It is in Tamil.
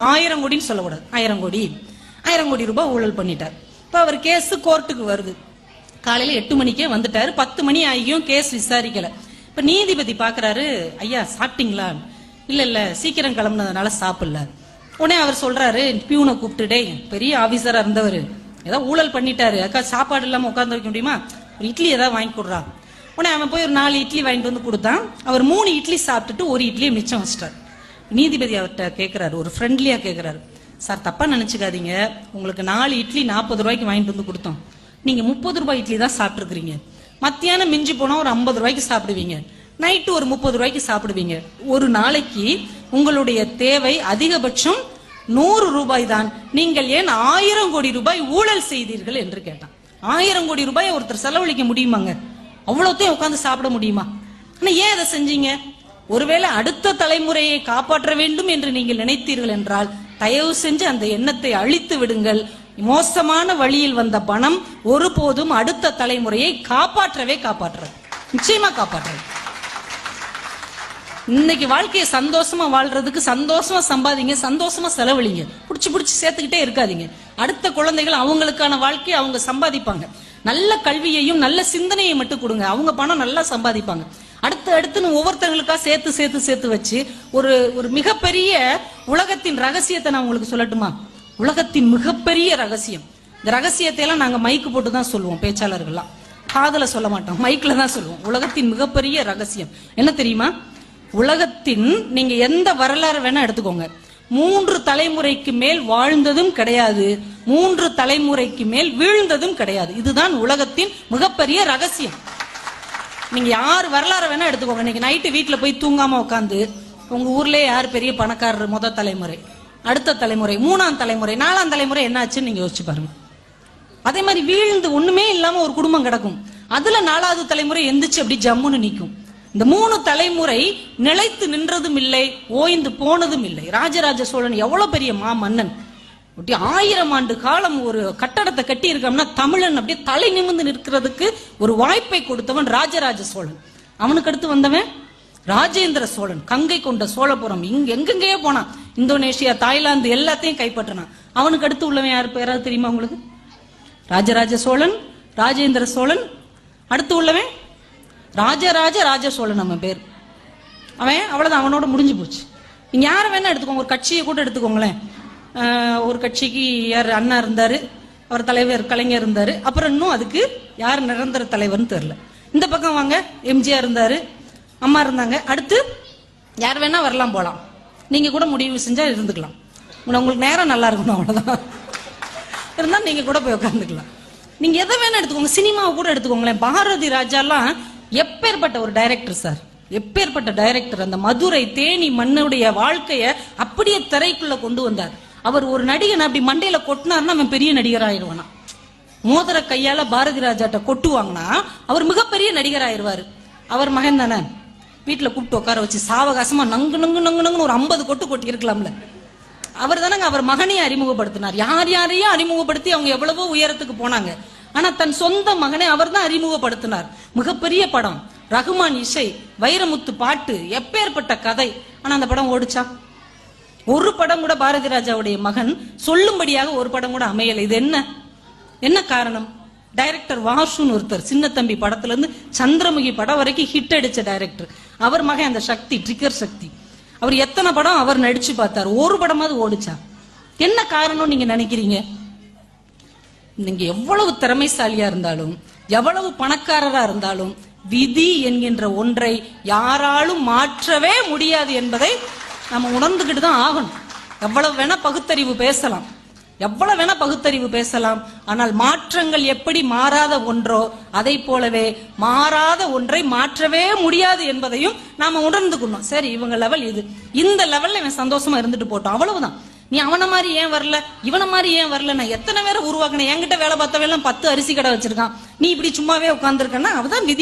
ஆயிரம் கோடின்னு சொல்லக்கூடாது. ஆயிரம் கோடி ஆயிரம் கோடி ரூபாய் ஊழல் பண்ணிட்டார். இப்போ அவர் கேஸ் கோர்ட்டுக்கு வருது. காலையில எட்டு மணிக்கே வந்துட்டாரு. பத்து மணி ஆகியும் கேஸ் விசாரிக்கல. இப்ப நீதிபதி பாக்குறாரு ஐயா சாப்பிட்டீங்களா? இல்ல இல்ல சீக்கிரம் கிளம்புனதுனால சாப்பிடல. உடனே அவர் சொல்றாரு பியூனை கூப்பிட்டு பெரிய ஆபீசரா இருந்தவர். ஏதோ ஊழல் பண்ணிட்டாரு. அக்கா சாப்பாடு இல்லாம உட்காந்து வைக்க முடியுமா? ஒரு இட்லி ஏதாவது வாங்கி கொடுறா. உடனே அவன் போய் ஒரு நாலு இட்லி வாங்கிட்டு வந்து கொடுத்தான். அவர் மூணு இட்லி சாப்பிட்டுட்டு ஒரு இட்லியை மிச்சம் வச்சிட்டார். நீதிபதி அவர்கிட்ட கேட்குறாரு ஒரு ஃப்ரெண்ட்லியாக கேட்குறாரு சார் தப்பாக நினச்சிக்காதீங்க. உங்களுக்கு நாலு இட்லி நாற்பது ரூபாய்க்கு வாங்கிட்டு வந்து கொடுத்தோம். நீங்கள் முப்பது ரூபாய் இட்லி தான் சாப்பிட்ருக்குறீங்க மத்தியானம் மிஞ்சி போனால் ஒரு ஐம்பது ரூபாய்க்கு சாப்பிடுவீங்க. நைட்டு ஒரு முப்பது ரூபாய்க்கு சாப்பிடுவீங்க. ஒரு நாளைக்கு உங்களுடைய தேவை அதிகபட்சம் நூறு ரூபாய் தான். நீங்கள் ஏன் ஆயிரம் கோடி ரூபாய் ஊழல் செய்தீர்கள்? என்று கேட்டான். ஆயிரம் கோடி ரூபாய் ஒருத்தர் செலவழிக்க முடியுமாங்க? அவ்வளோத்தையும் உட்காந்து சாப்பிட முடியுமா? ஆனால் ஏன் அதை செஞ்சீங்க? ஒருவேளை அடுத்த தலைமுறையை காப்பாற்ற வேண்டும் என்று நீங்கள் நினைத்தீர்கள் என்றால் தயவு செஞ்சு அந்த எண்ணத்தை அழித்து விடுங்கள். மோசமான வழியில் வந்த பணம் ஒருபோதும் அடுத்த தலைமுறையை காப்பாற்றவே காப்பாற்றாது. நிச்சயமா காப்பாற்றாது. இன்னைக்கு வாழ்க்கையை சந்தோஷமா வாழ்றதுக்கு சந்தோஷமா சம்பாதிங்க சந்தோஷமா செலவழிங்க. பிடிச்சி பிடிச்சி சேர்த்துக்கிட்டே இருக்காதீங்க. அடுத்த குழந்தைகள் அவங்களுக்கான வாழ்க்கையை அவங்க சம்பாதிப்பாங்க. நல்ல கல்வியையும் நல்ல சிந்தனையை மட்டும் கொடுங்க. அவங்க பணம் நல்லா சம்பாதிப்பாங்க. அடுத்து அடுத்துன்னு ஒவ்வொருத்தங்களுக்கா சேர்த்து சேர்த்து சேர்த்து வச்சு ஒரு ஒரு மிகப்பெரிய உலகத்தின் ரகசியத்தை நான் உங்களுக்கு சொல்லட்டுமா? உலகத்தின் மிகப்பெரிய ரகசியம். இந்த ரகசியத்தை எல்லாம் நாங்க மைக்கு போட்டு தான் சொல்லுவோம் பேச்சாளர்கள்லாம். காதல சொல்ல மாட்டோம் மைக்ல தான் சொல்லுவோம். உலகத்தின் மிகப்பெரிய ரகசியம். என்ன தெரியுமா? உலகத்தின் நீங்க எந்த வரலாறு வேணா எடுத்துக்கோங்க. மூன்று தலைமுறைக்கு மேல் வாழ்ந்ததும் கிடையாது. மூன்று தலைமுறைக்கு மேல் வீழ்ந்ததும் கிடையாது. இதுதான் உலகத்தின் மிகப்பெரிய ரகசியம். நீங்கள் யார் வரலாறு வேணா எடுத்துக்கோங்க. இன்னைக்கு நைட்டு வீட்டில் போய் தூங்காமல் உட்காந்து உங்கள் ஊர்லேயே யார் பெரிய பணக்காரர் முத தலைமுறை அடுத்த தலைமுறை மூணாம் தலைமுறை நாலாம் தலைமுறை என்னாச்சுன்னு நீங்கள் யோசிச்சு பாருங்க. அதே மாதிரி வீழ்ந்து ஒன்றுமே இல்லாமல் ஒரு குடும்பம் கிடக்கும். அதில் நாலாவது தலைமுறை எந்திரிச்சு அப்படி ஜம்முன்னு நிற்கும் இந்த மூணு தலைமுறை நிலைத்து நின்றதும் இல்லை ஓய்ந்து போனதும் இல்லை. ராஜராஜ சோழன் எவ்வளோ பெரிய மா மன்னன் அப்படி ஆயிரம் ஆண்டு காலம் ஒரு கட்டடத்தை கட்டி இருக்கோம்னா தமிழன் அப்படியே தலை நிமிர்ந்து நிற்கிறதுக்கு ஒரு வாய்ப்பை கொடுத்தவன் ராஜராஜ சோழன். அவனுக்கு அடுத்து வந்தவன் ராஜேந்திர சோழன். கங்கை கொண்ட சோழபுரம். இங்க எங்கெங்கேயோ போனான். இந்தோனேஷியா தாய்லாந்து எல்லாத்தையும் கைப்பற்றினான். அவனுக்கு அடுத்து உள்ளவன் யாரு? பேராது தெரியுமா உங்களுக்கு? ராஜராஜ சோழன் ராஜேந்திர சோழன். அடுத்து உள்ளவன் ராஜராஜ ராஜ சோழன் நம்ம பேர். அவன் அவ்வளவுதான். அவனோட முடிஞ்சு போச்சு. நீங்க யாரை வேணா எடுத்துக்கோங்க. ஒரு கட்சியை கூட எடுத்துக்கோங்களேன். ஒரு கட்சிக்கு யார் அண்ணா இருந்தாரு அவர் தலைவர் கலைஞர் இருந்தாரு அப்புறம் இன்னும் அதுக்கு யார் நிரந்தர தலைவர்னு தெரியல. இந்த பக்கம் வாங்க எம்ஜிஆர் இருந்தாரு அம்மா இருந்தாங்க. அடுத்து யார் வேணா வரலாம் போலாம். நீங்க கூட முடிவு செஞ்சா இருந்துக்கலாம். உங்களுக்கு நேரம் நல்லா இருக்கணும் அவ்வளவுதான். இருந்தா நீங்க கூட போய் உட்காந்துக்கலாம் நீங்க எதை வேணா எடுத்துக்கோங்க. சினிமாவை கூட எடுத்துக்கோங்களேன். பாரதி ராஜாலாம் எப்பேற்பட்ட ஒரு டைரக்டர் சார் எப்பேற்பட்ட டைரக்டர் அந்த மதுரை தேனி மண்ணுடைய வாழ்க்கைய அப்படியே திரைக்குள்ள கொண்டு வந்தார். அவர் ஒரு நடிகன் அப்படி மண்டையில கொட்டினார்னா அவன் பெரிய நடிகர் ஆயிடுவானா மோதிர கையால பாரதி ராஜாட்ட கொட்டுவாங்கன்னா அவர் மிகப்பெரிய நடிகர் ஆயிடுவாரு அவர் மகன் தானே? வீட்டுல கூப்பிட்டு உட்கார வச்சு சாவகாசமா நங்கு நங்கு நங்கு நங்குன்னு ஒரு ஐம்பது கொட்டு கொட்டி இருக்கலாம்ல அவர் தானங்க அவர் மகனையும் அறிமுகப்படுத்தினார். யார் யாரையும் அறிமுகப்படுத்தி அவங்க எவ்வளவோ உயரத்துக்கு போனாங்க. ஆனா தன் சொந்த மகனை அவர் தான் அறிமுகப்படுத்தினார். மிகப்பெரிய படம். ரகுமான் இசை வைரமுத்து பாட்டு எப்பேற்பட்ட கதை. ஆனா அந்த படம் ஓடிச்சா? ஒரு படம் கூட பாரதி ராஜாவுடைய மகன் சொல்லும்படியாக ஒரு படம் கூட அமையல. இது என்ன? என்ன காரணம்? டைரக்டர் வாசுன்னு ஒருத்தர் சின்ன தம்பி படத்துல இருந்து சந்திரமுகி படம் வரைக்கும் ஹிட் அடிச்ச டைரக்டர் அவர் மகன் அந்த சக்தி ட்ரிகர் சக்தி. அவர் எத்தனை படம் அவர் நடிச்சு பார்த்தார்? ஒரு படமாவது ஓடிச்சா? என்ன காரணம் நீங்க நினைக்கிறீங்க? நீங்க எவ்வளவு திறமைசாலியா இருந்தாலும் எவ்வளவு பணக்காரரா இருந்தாலும் விதி என்கின்ற ஒன்றை யாராலும் மாற்றவே முடியாது என்பதை நம்ம உணர்ந்துகிட்டு தான் ஆகணும். எவ்வளவு வேணா பகுத்தறிவு பேசலாம். எவ்வளவு வேணா பகுத்தறிவு பேசலாம். ஆனால் மாற்றங்கள் எப்படி மாறாத ஒன்றோ அதை போலவே மாறாத ஒன்றை மாற்றவே முடியாது என்பதையும் நாம உணர்ந்துக்கணும். சரி இவங்க லெவல் இது. இந்த லெவல்ல இவன் சந்தோஷமா இருந்துட்டு போட்டோம் அவ்வளவுதான். நீ அவனை மாதிரி ஏன் வரல? இவனை மாதிரி ஏன் வரல? நான் எத்தனை பேரை உருவாக்கினேன்? என்கிட்ட வேலை பார்த்தவெல்லாம் பத்து அரிசி கடை வச்சிருக்கான். நீ இப்படி சும்மாவே உட்காந்துருக்கன்னா அவதான் விதி.